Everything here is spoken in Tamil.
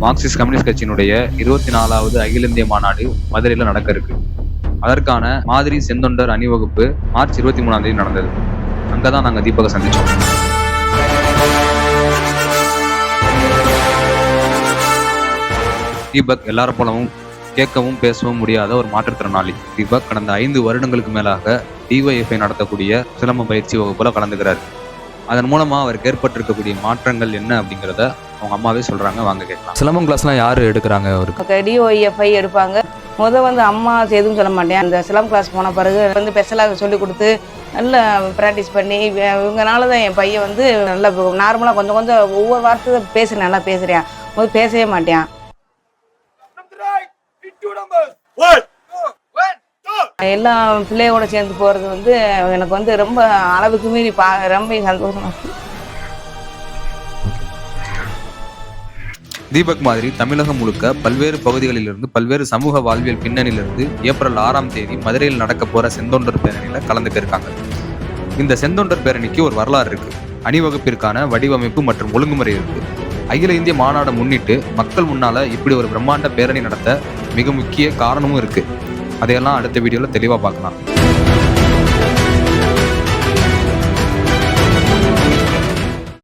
மார்க்சிஸ்ட் கம்யூனிஸ்ட் கட்சியினுடைய இருபத்தி நாலாவது அகில இந்திய மாநாடு மதுரையில் நடக்க இருக்கு. அதற்கான மாதிரி செந்தொண்டர் அணிவகுப்பு மார்ச் இருபத்தி மூணாம் தேதி நடந்தது. அங்கதான் நாங்க தீபகை சந்திச்சோம். தீபக் எல்லார போலவும் கேட்கவும் பேசவும் முடியாத ஒரு மாற்றுத்திறனாளி. தீபக் கடந்த ஐந்து வருடங்களுக்கு மேலாக டிஒய்எஃப்ஐ நடத்தக்கூடிய சிலம்ப பயிற்சி வகுப்புல கலந்துக்கிறார். அதன் மூலமா அவருக்கு ஏற்பட்டிருக்கக்கூடிய மாற்றங்கள் என்ன அப்படிங்கிறத அவங்க அம்மாவே சொல்றாங்க. வாங்க கேட்கலாம். சிலம்பம் கிளாஸ்லாம் யார் எடுக்கிறாங்க அவருக்கு? டிஓஇஎஃப்ஐ எடுப்பாங்க. முத வந்து அம்மா எதுவும் சொல்ல மாட்டேன். அந்த சிலம் கிளாஸ் போன பிறகு வந்து ஸ்பெஷலாக சொல்லி கொடுத்து நல்லா ப்ராக்டிஸ் பண்ணி இவ- இவங்கனால தான் என் பையன் வந்து நல்லா நார்மலாக கொஞ்சம் கொஞ்சம் ஒவ்வொரு வார்த்தை பேச நல்லா பேசுகிறேன் முதல் பேசவே மாட்டேன் எல்லா பிள்ளையோட சேர்ந்து போகிறது வந்து எனக்கு வந்து ரொம்ப அளவுக்கு மீறி பா ரொம்ப சந்தோஷமா தீபக் மாதிரி தமிழகம் முழுக்க பல்வேறு பகுதிகளிலிருந்து பல்வேறு சமூக வாழ்வியல் பின்னணியிலிருந்து ஏப்ரல் ஆறாம் தேதி மதுரையில் நடக்க போகிற செந்தொண்டர் பேரணியில் கலந்துக்க இருக்காங்க இந்த செந்தொண்டர் பேரணிக்கு ஒரு வரலாறு இருக்கு. அணிவகுப்பிற்கான வடிவமைப்பு மற்றும் ஒழுங்குமுறை இருக்கு. அகில இந்திய மாநாடை முன்னிட்டு மக்கள் முன்னால இப்படி ஒரு பிரம்மாண்ட பேரணி நடத்த மிக முக்கிய காரணமும் இருக்கு. அதையெல்லாம் அடுத்த வீடியோவில் தெளிவாக பார்க்கலாம்.